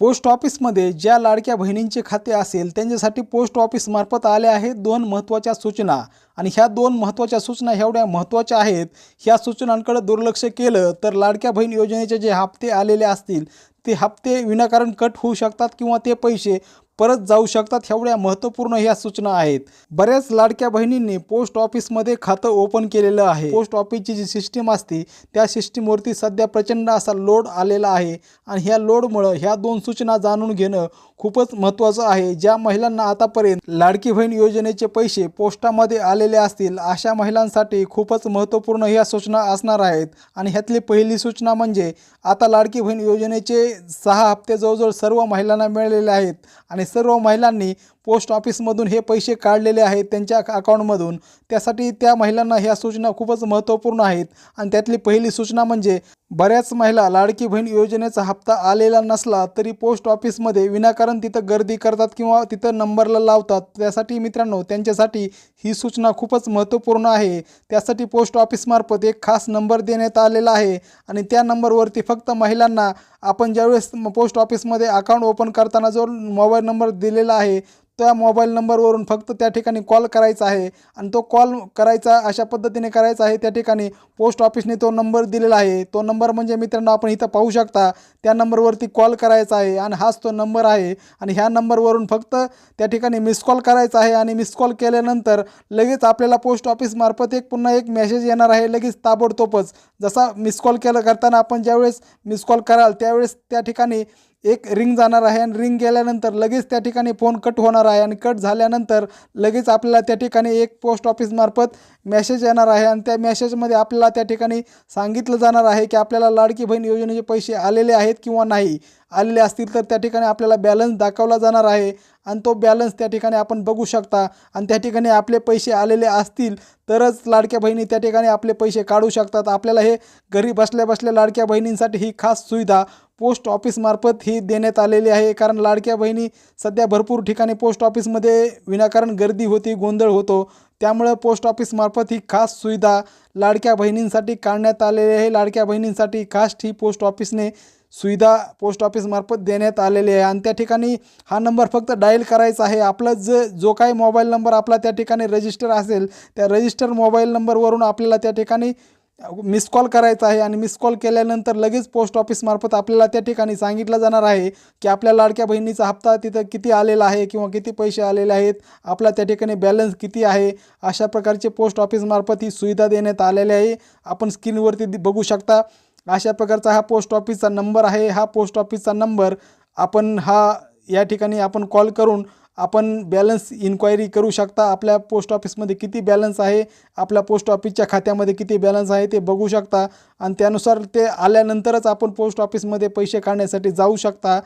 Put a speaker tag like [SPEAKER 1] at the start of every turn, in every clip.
[SPEAKER 1] Post ऑफिसमध्ये ज्या लाडक्या बहिणींचे खाते असेल त्यांच्यासाठी पोस्ट ऑफिसमार्फत आल्या आहेत दोन महत्त्वाच्या सूचना. आणि ह्या दोन महत्त्वाच्या सूचना एवढ्या महत्त्वाच्या आहेत ह्या सूचनांकडे दुर्लक्ष केलं तर लाडक्या बहीण योजनेचे जे हप्ते आलेले असतील ते हप्ते विनाकारण कट होऊ शकतात किंवा ते पैसे परत जाऊ शकतात एवढ्या महत्त्वपूर्ण ह्या सूचना आहेत. बऱ्याच लाडक्या बहिणींनी पोस्ट ऑफिसमध्ये खातं ओपन केलेलं आहे. पोस्ट ऑफिसची जी सिस्टीम असते त्या सिस्टीमवरती सध्या प्रचंड असा लोड आलेला आहे आणि ह्या लोडमुळं ह्या दोन सूचना जाणून घेणं खूपच महत्त्वाचं आहे. ज्या महिलांना आतापर्यंत लाडकी बहीण योजनेचे पैसे पोस्टामध्ये आले आलेले असतील अशा महिलांसाठी खूपच महत्त्वपूर्ण ह्या सूचना असणार आहेत. आणि ह्यातली पहिली सूचना म्हणजे आता लाडकी बहीण योजनेचे सहा हप्ते जवळजवळ सर्व महिलांना मिळालेले आहेत. आणि सर्व महिलांनी पोस्ट ऑफिसमधून हे पैसे काढलेले आहेत त्यांच्या अकाउंटमधून. त्यासाठी त्या महिलांना ह्या सूचना खूपच महत्त्वपूर्ण आहेत. आणि त्यातली पहिली सूचना म्हणजे बऱ्याच महिला लाडकी बहीण योजनेचा हप्ता आलेला नसला तरी पोस्ट ऑफिसमध्ये विनाकारण तिथं गर्दी करतात किंवा तिथं नंबरला लावतात. त्यासाठी मित्रांनो त्यांच्यासाठी ही सूचना खूपच महत्त्वपूर्ण आहे. त्यासाठी पोस्ट ऑफिसमार्फत एक खास नंबर देण्यात आलेला आहे आणि त्या नंबरवरती फक्त महिलांना आपण ज्यावेळेस पोस्ट ऑफिसमध्ये अकाउंट ओपन करताना जो मोबाईल नंबर दिलेला आहे त्या मोबाईल नंबरवरून फक्त त्या ठिकाणी कॉल करायचा आहे. आणि तो कॉल करायचा अशा पद्धतीने करायचा आहे त्या ठिकाणी पोस्ट ऑफिसने तो नंबर दिलेला आहे. तो नंबर म्हणजे मित्रांनो आपण इथं पाहू शकता त्या नंबरवरती कॉल करायचा आहे आणि हाच तो नंबर आहे. आणि ह्या नंबरवरून फक्त त्या ठिकाणी मिस कॉल करायचा आहे आणि मिस कॉल केल्यानंतर लगेच आपल्याला पोस्ट ऑफिसमार्फत एक पुन्हा एक मेसेज येणार आहे लगेच ताबडतोबच. जसा मिस कॉल केलं करताना आपण ज्यावेळेस मिस कॉल कराल त्या त्यावेळेस त्या ठिकाणी एक रिंग जाणार आहे आणि रिंग गेल्यानंतर लगेच त्या ठिकाणी फोन कट होणार आहे आणि कट झाल्यानंतर लगेच आपल्याला त्या ठिकाणी एक पोस्ट ऑफिसमार्फत मेसेज येणार आहे आणि त्या मेसेजमध्ये आपल्याला त्या ठिकाणी सांगितलं जाणार आहे की आपल्याला लाडकी बहीण योजनेचे पैसे आलेले आहेत किंवा नाही. आलेले असतील तर त्या ठिकाणी आपल्याला बॅलन्स दाखवला जाणार आहे आणि तो बॅलन्स त्या ठिकाणी आपण बघू शकता. आणि त्या ठिकाणी आपले पैसे आलेले असतील तरच लाडक्या बहिणी त्या ठिकाणी आपले पैसे काढू शकतात. आपल्याला हे घरी बसल्या बसल्या लाडक्या बहिणींसाठी ही खास सुविधा पोस्ट ऑफिसमार्फत ही देण्यात आलेली आहे. कारण लाडक्या बहिणी सध्या भरपूर ठिकाणी पोस्ट ऑफिसमध्ये विनाकारण गर्दी होती गोंधळ होतो. त्यामुळं पोस्ट ऑफिसमार्फत ही खास सुविधा लाडक्या बहिणींसाठी काढण्यात आलेली आहे. लाडक्या बहिणींसाठी खास ही पोस्ट ऑफिसने सुविधा पोस्ट ऑफिसमार्फत देण्यात आलेली आहे. आणि त्या ठिकाणी हा नंबर फक्त डायल करायचा आहे. आपला ज जो काही मोबाईल नंबर आपला त्या ठिकाणी रजिस्टर असेल त्या रजिस्टर मोबाईल नंबरवरून आपल्याला त्या ठिकाणी मिस कॉल करायचा आहे आणि मिस कॉल केल्यानंतर लगेच पोस्ट ऑफिसमार्फत आपल्याला त्या ठिकाणी सांगितलं जाणार आहे की आपल्या लाडक्या बहिणीचा हप्ता तिथं किती आलेला आहे किंवा किती पैसे आलेले आहेत आपला त्या ठिकाणी बॅलन्स किती आहे अशा प्रकारचे पोस्ट ऑफिसमार्फत ही सुविधा देण्यात आलेली आहे. आपण स्क्रीनवरती बघू शकता अशा प्रकारचा हा पोस्ट ऑफिसचा नंबर आहे. हा पोस्ट ऑफिसचा नंबर आपण हा या ठिकाणी आपण कॉल करून आपण बॅलन्स इन्क्वायरी करू शकता. आपल्या पोस्ट ऑफिसमध्ये किती बॅलन्स आहे आपल्या पोस्ट ऑफिसच्या खात्यामध्ये किती बॅलन्स आहे ते बघू शकता. आणि त्यानुसार ते आल्यानंतरच आपण पोस्ट ऑफिसमध्ये पैसे काढण्यासाठी जाऊ शकता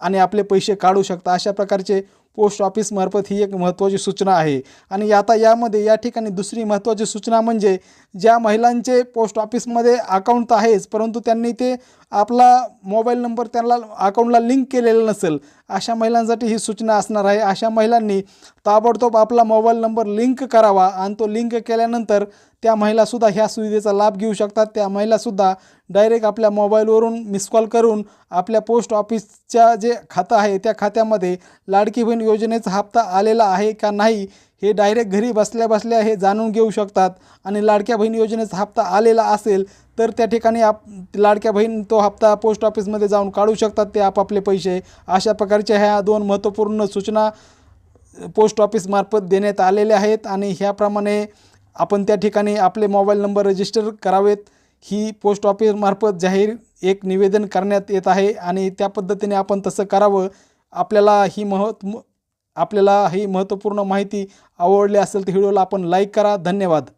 [SPEAKER 1] आणि आपले पैसे काढू शकता. अशा प्रकारचे पोस्ट ऑफिसमार्फत ही एक महत्त्वाची सूचना आहे. आणि आता यामध्ये या ठिकाणी दुसरी महत्त्वाची सूचना म्हणजे ज्या महिलांचे पोस्ट ऑफिसमध्ये अकाउंट तर आहेच परंतु त्यांनी ते आपला मोबाईल नंबर त्यांना अकाउंटला लिंक केलेला नसेल अशा महिलांसाठी ही सूचना असणार आहे. अशा महिलांनी ताबडतोब आपला मोबाईल नंबर लिंक करावा आणि तो लिंक केल्यानंतर त्या महिलासुद्धा ह्या सुविधेचा लाभ घेऊ शकतात. त्या महिलासुद्धा डायरेक्ट आपल्या मोबाईलवरून मिस कॉल करून आपल्या पोस्ट ऑफिसच्या जे खातं आहे त्या खात्यामध्ये लाडकी बहीण योजनेचा हप्ता आलेला आहे का नाही हे डायरेक्ट घरी बसल्या बसल्या हे जाणून घेऊ शकतात. आणि लाडक्या बहीण योजनेचा हप्ता आलेला असेल तर त्या ठिकाणी आप लाडक्या बहीण तो हप्ता पोस्ट ऑफिसमध्ये जाऊन काढू शकतात ते आपापले पैसे. अशा प्रकारच्या ह्या दोन महत्त्वपूर्ण सूचना पोस्ट ऑफिसमार्फत देण्यात आलेल्या आहेत. आणि ह्याप्रमाणे आपण त्या ठिकाणी आपले मोबाईल नंबर रजिस्टर करावेत. ही पोस्ट ऑफिसमार्फत जाहीर एक निवेदन करण्यात येत आहे. आणि त्या पद्धतीने आपण तसं करावं. आपल्याला ही महत् आपल्याला ही महत्त्वपूर्ण माहिती आवडली असेल तर व्हिडिओला आपण लाईक करा. धन्यवाद.